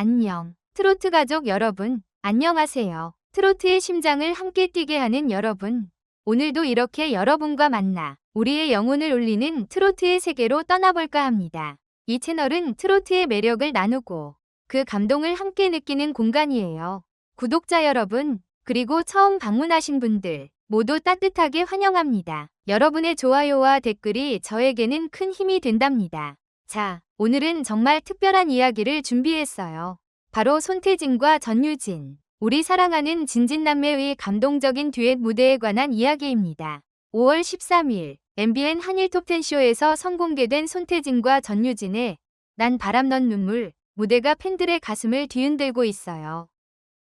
안녕. 트로트 가족 여러분, 안녕하세요. 트로트의 심장을 함께 뛰게 하는 여러분. 오늘도 이렇게 여러분과 만나 우리의 영혼을 울리는 트로트의 세계로 떠나볼까 합니다. 이 채널은 트로트의 매력을 나누고 그 감동을 함께 느끼는 공간이에요. 구독자 여러분, 그리고 처음 방문하신 분들 모두 따뜻하게 환영합니다. 여러분의 좋아요와 댓글이 저에게는 큰 힘이 된답니다. 자, 오늘은 정말 특별한 이야기를 준비했어요. 바로 손태진과 전유진, 우리 사랑하는 진진남매의 감동적인 듀엣 무대에 관한 이야기입니다. 5월 13일 MBN 한일 톱텐쇼에서 선공개된 손태진과 전유진의 난 바람 넌 눈물 무대가 팬들의 가슴을 뒤흔들고 있어요.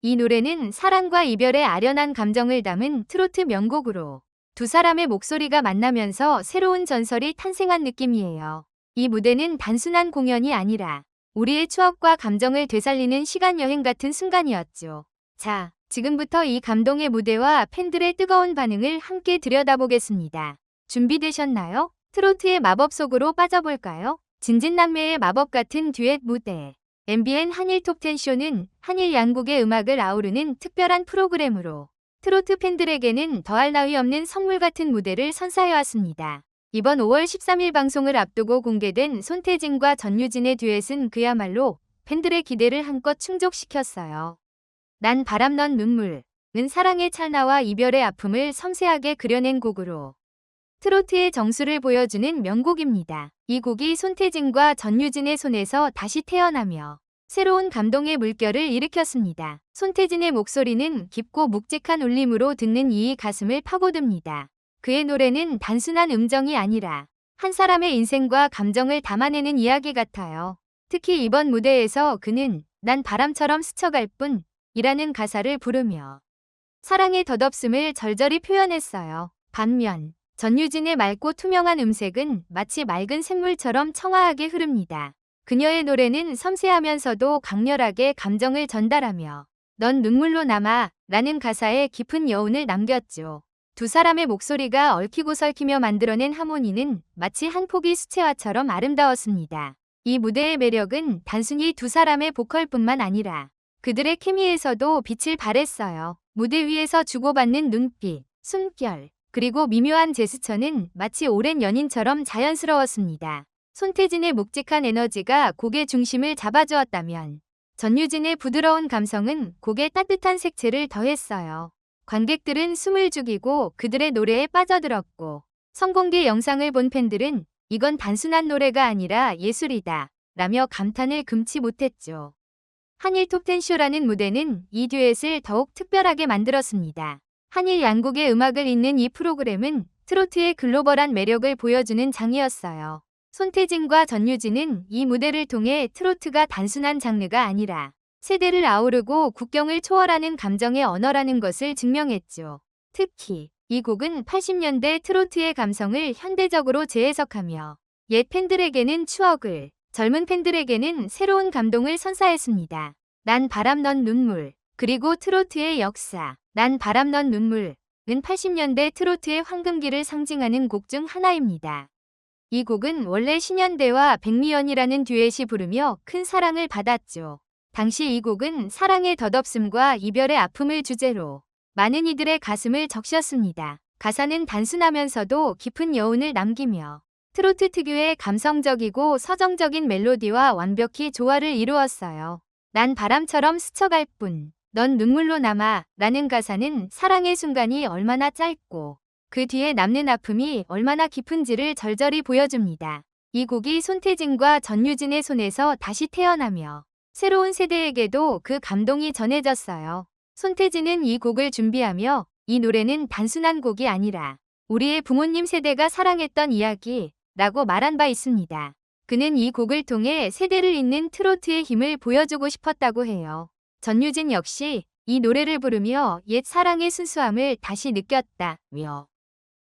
이 노래는 사랑과 이별의 아련한 감정을 담은 트로트 명곡으로 두 사람의 목소리가 만나면서 새로운 전설이 탄생한 느낌이에요. 이 무대는 단순한 공연이 아니라 우리의 추억과 감정을 되살리는 시간 여행 같은 순간이었죠. 자, 지금부터 이 감동의 무대와 팬들의 뜨거운 반응을 함께 들여다보겠습니다. 준비되셨나요? 트로트의 마법 속으로 빠져볼까요? 진진남매의 마법 같은 듀엣 무대. MBN 한일 톱텐쇼는 한일 양국의 음악을 아우르는 특별한 프로그램으로 트로트 팬들에게는 더할 나위 없는 선물 같은 무대를 선사해왔습니다. 이번 5월 13일 방송을 앞두고 공개된 손태진과 전유진의 듀엣은 그야말로 팬들의 기대를 한껏 충족시켰어요. 난 바람 넌 눈물, 은 사랑의 찰나와 이별의 아픔을 섬세하게 그려낸 곡으로 트로트의 정수를 보여주는 명곡입니다. 이 곡이 손태진과 전유진의 손에서 다시 태어나며 새로운 감동의 물결을 일으켰습니다. 손태진의 목소리는 깊고 묵직한 울림으로 듣는 이의 가슴을 파고듭니다. 그의 노래는 단순한 음정이 아니라 한 사람의 인생과 감정을 담아내는 이야기 같아요. 특히 이번 무대에서 그는 난 바람처럼 스쳐갈 뿐 이라는 가사를 부르며 사랑의 덧없음을 절절히 표현했어요. 반면 전유진의 맑고 투명한 음색은 마치 맑은 샘물처럼 청아하게 흐릅니다. 그녀의 노래는 섬세하면서도 강렬하게 감정을 전달하며 넌 눈물로 남아 라는 가사에 깊은 여운을 남겼죠. 두 사람의 목소리가 얽히고 설키며 만들어낸 하모니는 마치 한 폭의 수채화처럼 아름다웠습니다. 이 무대의 매력은 단순히 두 사람의 보컬뿐만 아니라 그들의 케미에서도 빛을 발했어요. 무대 위에서 주고받는 눈빛, 숨결, 그리고 미묘한 제스처는 마치 오랜 연인처럼 자연스러웠습니다. 손태진의 묵직한 에너지가 곡의 중심을 잡아주었다면 전유진의 부드러운 감성은 곡에 따뜻한 색채를 더했어요. 관객들은 숨을 죽이고 그들의 노래에 빠져들었고 성공개 영상을 본 팬들은 이건 단순한 노래가 아니라 예술이다 라며 감탄을 금치 못했죠. 한일 톱텐쇼라는 무대는 이 듀엣을 더욱 특별하게 만들었습니다. 한일 양국의 음악을 잇는 이 프로그램은 트로트의 글로벌한 매력을 보여주는 장이었어요. 손태진과 전유진은 이 무대를 통해 트로트가 단순한 장르가 아니라 세대를 아우르고 국경을 초월하는 감정의 언어라는 것을 증명했죠. 특히 이 곡은 80년대 트로트의 감성을 현대적으로 재해석하며 옛 팬들에게는 추억을, 젊은 팬들에게는 새로운 감동을 선사했습니다. 난 바람 넌 눈물, 그리고 트로트의 역사, 난 바람 넌 눈물, 은 80년대 트로트의 황금기를 상징하는 곡 중 하나입니다. 이 곡은 원래 신현대와 백미연이라는 듀엣이 부르며 큰 사랑을 받았죠. 당시 이 곡은 사랑의 덧없음과 이별의 아픔을 주제로 많은 이들의 가슴을 적셨습니다. 가사는 단순하면서도 깊은 여운을 남기며 트로트 특유의 감성적이고 서정적인 멜로디와 완벽히 조화를 이루었어요. 난 바람처럼 스쳐갈 뿐, 넌 눈물로 남아 라는 가사는 사랑의 순간이 얼마나 짧고 그 뒤에 남는 아픔이 얼마나 깊은지를 절절히 보여줍니다. 이 곡이 손태진과 전유진의 손에서 다시 태어나며 새로운 세대에게도 그 감동이 전해졌어요. 손태진은 이 곡을 준비하며 이 노래는 단순한 곡이 아니라 우리의 부모님 세대가 사랑했던 이야기 라고 말한 바 있습니다. 그는 이 곡을 통해 세대를 잇는 트로트의 힘을 보여주고 싶었다고 해요. 전유진 역시 이 노래를 부르며 옛 사랑의 순수함을 다시 느꼈다며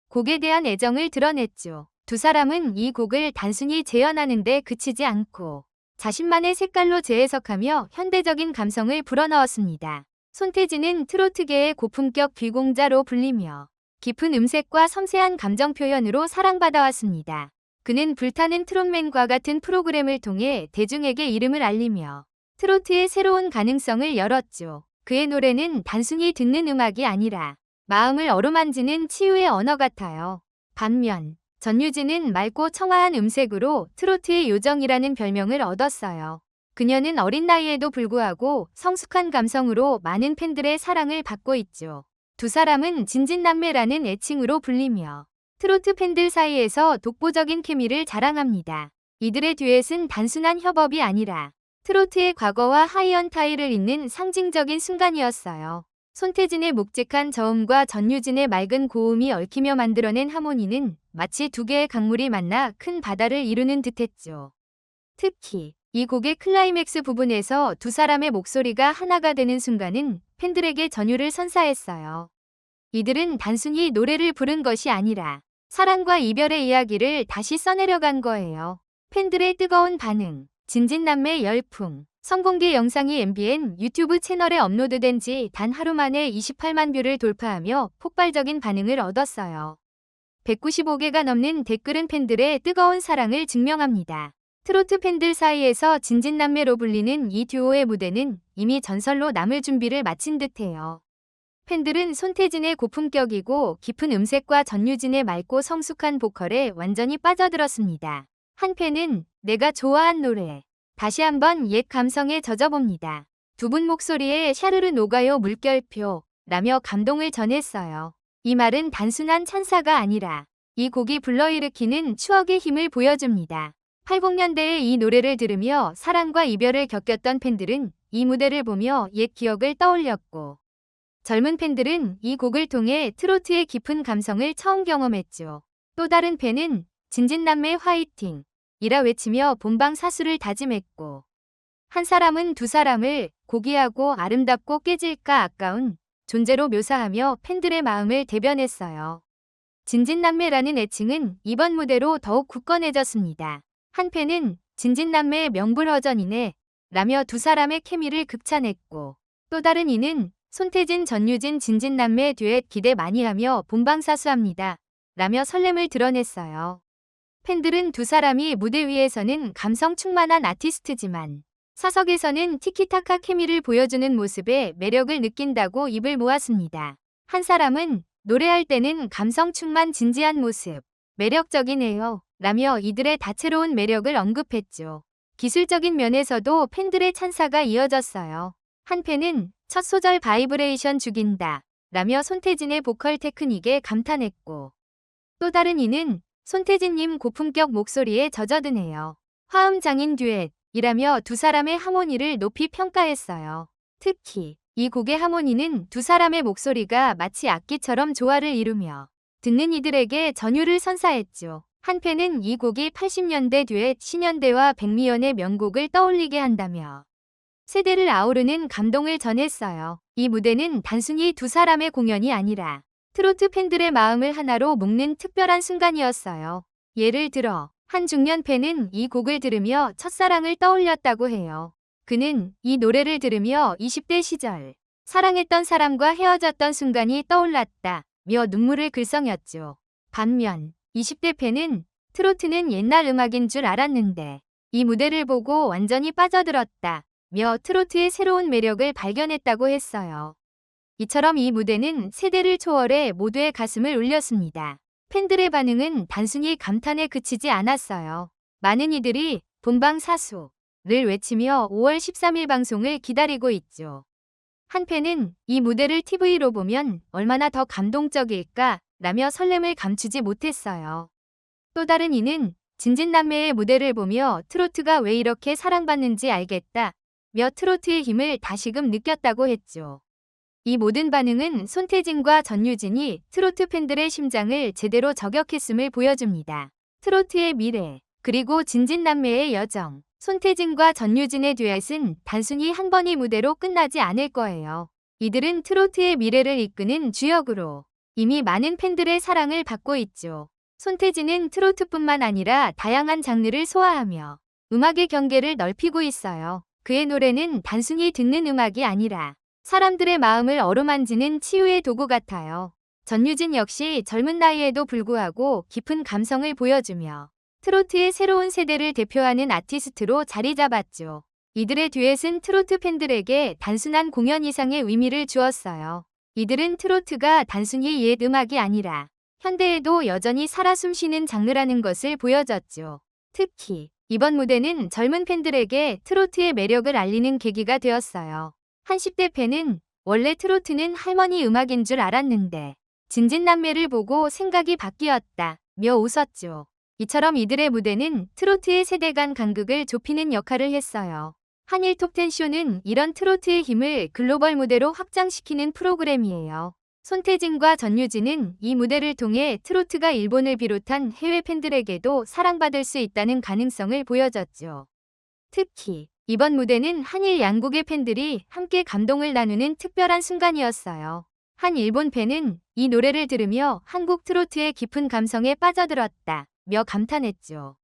곡에 대한 애정을 드러냈죠. 두 사람은 이 곡을 단순히 재현하는 데 그치지 않고 자신만의 색깔로 재해석하며 현대적인 감성을 불어넣었습니다. 손태진은 트로트계의 고품격 비공자로 불리며 깊은 음색과 섬세한 감정 표현으로 사랑받아왔습니다. 그는 불타는 트롯맨과 같은 프로그램을 통해 대중에게 이름을 알리며 트로트의 새로운 가능성을 열었죠. 그의 노래는 단순히 듣는 음악이 아니라 마음을 어루만지는 치유의 언어 같아요. 반면 전유진은 맑고 청아한 음색으로 트로트의 요정이라는 별명을 얻었어요. 그녀는 어린 나이에도 불구하고 성숙한 감성으로 많은 팬들의 사랑을 받고 있죠. 두 사람은 진진남매라는 애칭으로 불리며 트로트 팬들 사이에서 독보적인 케미를 자랑합니다. 이들의 듀엣은 단순한 협업이 아니라 트로트의 과거와 하이언타이를 잇는 상징적인 순간이었어요. 손태진의 묵직한 저음과 전유진의 맑은 고음이 얽히며 만들어낸 하모니는 마치 두 개의 강물이 만나 큰 바다를 이루는 듯했죠. 특히 이 곡의 클라이맥스 부분에서 두 사람의 목소리가 하나가 되는 순간은 팬들에게 전율을 선사했어요. 이들은 단순히 노래를 부른 것이 아니라 사랑과 이별의 이야기를 다시 써내려간 거예요. 팬들의 뜨거운 반응, 진진남매 열풍, 성공개 영상이 MBN 유튜브 채널에 업로드된 지 단 하루 만에 28만 뷰를 돌파하며 폭발적인 반응을 얻었어요. 195개가 넘는 댓글은 팬들의 뜨거운 사랑을 증명합니다. 트로트 팬들 사이에서 진진남매로 불리는 이 듀오의 무대는 이미 전설로 남을 준비를 마친 듯해요. 팬들은 손태진의 고품격이고 깊은 음색과 전유진의 맑고 성숙한 보컬에 완전히 빠져들었습니다. 한 팬은 내가 좋아한 노래. 다시 한번 옛 감성에 젖어봅니다. 두 분 목소리에 샤르르 녹아요 물결표 라며 감동을 전했어요. 이 말은 단순한 찬사가 아니라 이 곡이 불러일으키는 추억의 힘을 보여줍니다. 80년대의 이 노래를 들으며 사랑과 이별을 겪었던 팬들은 이 무대를 보며 옛 기억을 떠올렸고 젊은 팬들은 이 곡을 통해 트로트의 깊은 감성을 처음 경험했죠. 또 다른 팬은 진진남매 화이팅 이라 외치며 본방 사수를 다짐했고 한 사람은 두 사람을 고귀하고 아름답고 깨질까 아까운 존재로 묘사하며 팬들의 마음을 대변했어요. 진진남매라는 애칭은 이번 무대로 더욱 굳건해졌습니다. 한 팬은 진진남매의 명불허전이네 라며 두 사람의 케미를 극찬했고 또 다른 이는 손태진 전유진 진진남매 듀엣 기대 많이 하며 본방사수합니다 라며 설렘을 드러냈어요. 팬들은 두 사람이 무대 위에서는 감성 충만한 아티스트지만 사석에서는 티키타카 케미를 보여주는 모습에 매력을 느낀다고 입을 모았습니다. 한 사람은 노래할 때는 감성 충만 진지한 모습, 매력적이네요. 라며 이들의 다채로운 매력을 언급했죠. 기술적인 면에서도 팬들의 찬사가 이어졌어요. 한 팬은 첫 소절 바이브레이션 죽인다. 라며 손태진의 보컬 테크닉에 감탄했고 또 다른 이는 손태진님 고품격 목소리에 젖어드네요. 화음 장인 듀엣 이라며 두 사람의 하모니를 높이 평가했어요. 특히 이 곡의 하모니는 두 사람의 목소리가 마치 악기처럼 조화를 이루며 듣는 이들에게 전율을 선사했죠. 한 팬은 이 곡이 80년대 듀엣 신현대와 백미연의 명곡을 떠올리게 한다며 세대를 아우르는 감동을 전했어요. 이 무대는 단순히 두 사람의 공연이 아니라 트로트 팬들의 마음을 하나로 묶는 특별한 순간이었어요. 예를 들어 한 중년 팬은 이 곡을 들으며 첫사랑을 떠올렸다고 해요. 그는 이 노래를 들으며 20대 시절 사랑했던 사람과 헤어졌던 순간이 떠올랐다 며 눈물을 글썽였죠. 반면 20대 팬은 트로트는 옛날 음악인 줄 알았는데 이 무대를 보고 완전히 빠져들었다 며 트로트의 새로운 매력을 발견했다고 했어요. 이처럼 이 무대는 세대를 초월해 모두의 가슴을 울렸습니다. 팬들의 반응은 단순히 감탄에 그치지 않았어요. 많은 이들이 본방 사수를 외치며 5월 13일 방송을 기다리고 있죠. 한 팬은 이 무대를 TV로 보면 얼마나 더 감동적일까 라며 설렘을 감추지 못했어요. 또 다른 이는 진진남매의 무대를 보며 트로트가 왜 이렇게 사랑받는지 알겠다 며 트로트의 힘을 다시금 느꼈다고 했죠. 이 모든 반응은 손태진과 전유진이 트로트 팬들의 심장을 제대로 저격했음을 보여줍니다. 트로트의 미래, 그리고 진진남매의 여정, 손태진과 전유진의 듀엣은 단순히 한 번의 무대로 끝나지 않을 거예요. 이들은 트로트의 미래를 이끄는 주역으로 이미 많은 팬들의 사랑을 받고 있죠. 손태진은 트로트뿐만 아니라 다양한 장르를 소화하며 음악의 경계를 넓히고 있어요. 그의 노래는 단순히 듣는 음악이 아니라 사람들의 마음을 어루만지는 치유의 도구 같아요. 전유진 역시 젊은 나이에도 불구하고 깊은 감성을 보여주며 트로트의 새로운 세대를 대표하는 아티스트로 자리 잡았죠. 이들의 듀엣은 트로트 팬들에게 단순한 공연 이상의 의미를 주었어요. 이들은 트로트가 단순히 옛 음악이 아니라 현대에도 여전히 살아 숨쉬는 장르라는 것을 보여줬죠. 특히 이번 무대는 젊은 팬들에게 트로트의 매력을 알리는 계기가 되었어요. 한 10대 팬은 원래 트로트는 할머니 음악인 줄 알았는데 진진남매를 보고 생각이 바뀌었다. 며 웃었죠. 이처럼 이들의 무대는 트로트의 세대 간 간극을 좁히는 역할을 했어요. 한일 톱텐 쇼는 이런 트로트의 힘을 글로벌 무대로 확장시키는 프로그램이에요. 손태진과 전유진은 이 무대를 통해 트로트가 일본을 비롯한 해외 팬들에게도 사랑받을 수 있다는 가능성을 보여줬죠. 특히 이번 무대는 한일 양국의 팬들이 함께 감동을 나누는 특별한 순간이었어요. 한 일본 팬은 이 노래를 들으며 한국 트로트의 깊은 감성에 빠져들었다 며 감탄했죠.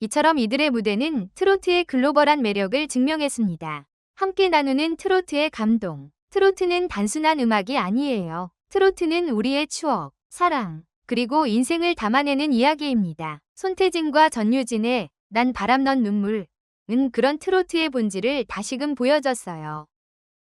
이처럼 이들의 무대는 트로트의 글로벌한 매력을 증명했습니다. 함께 나누는 트로트의 감동. 트로트는 단순한 음악이 아니에요. 트로트는 우리의 추억, 사랑, 그리고 인생을 담아내는 이야기입니다. 손태진과 전유진의 난 바람 넌 눈물, 은 그런 트로트의 본질을 다시금 보여줬어요.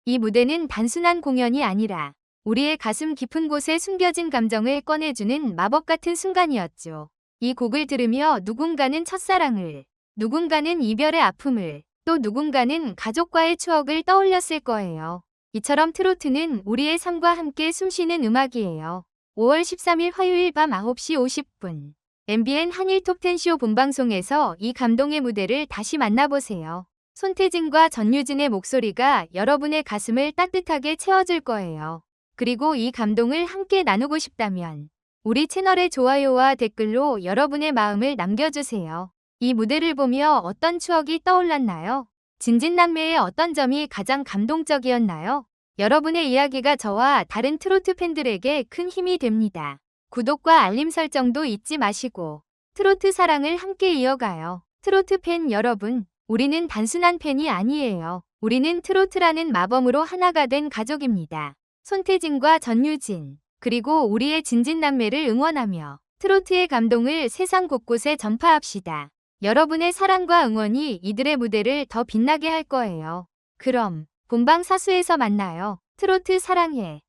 이 무대는 단순한 공연이 아니라 우리의 가슴 깊은 곳에 숨겨진 감정을 꺼내주는 마법 같은 순간이었죠. 이 곡을 들으며 누군가는 첫사랑을, 누군가는 이별의 아픔을, 또 누군가는 가족과의 추억을 떠올렸을 거예요. 이처럼 트로트는 우리의 삶과 함께 숨쉬는 음악이에요. 5월 13일 화요일 밤 9시 50분. MBN 한일 톱텐쇼 본방송에서 이 감동의 무대를 다시 만나보세요. 손태진과 전유진의 목소리가 여러분의 가슴을 따뜻하게 채워줄 거예요. 그리고 이 감동을 함께 나누고 싶다면 우리 채널의 좋아요와 댓글로 여러분의 마음을 남겨주세요. 이 무대를 보며 어떤 추억이 떠올랐나요? 진진남매의 어떤 점이 가장 감동적이었나요? 여러분의 이야기가 저와 다른 트로트 팬들에게 큰 힘이 됩니다. 구독과 알림 설정도 잊지 마시고 트로트 사랑을 함께 이어가요. 트로트 팬 여러분, 우리는 단순한 팬이 아니에요. 우리는 트로트라는 마범으로 하나가 된 가족입니다. 손태진과 전유진, 그리고 우리의 진진남매를 응원하며 트로트의 감동을 세상 곳곳에 전파합시다. 여러분의 사랑과 응원이 이들의 무대를 더 빛나게 할 거예요. 그럼 본방 사수에서 만나요. 트로트 사랑해.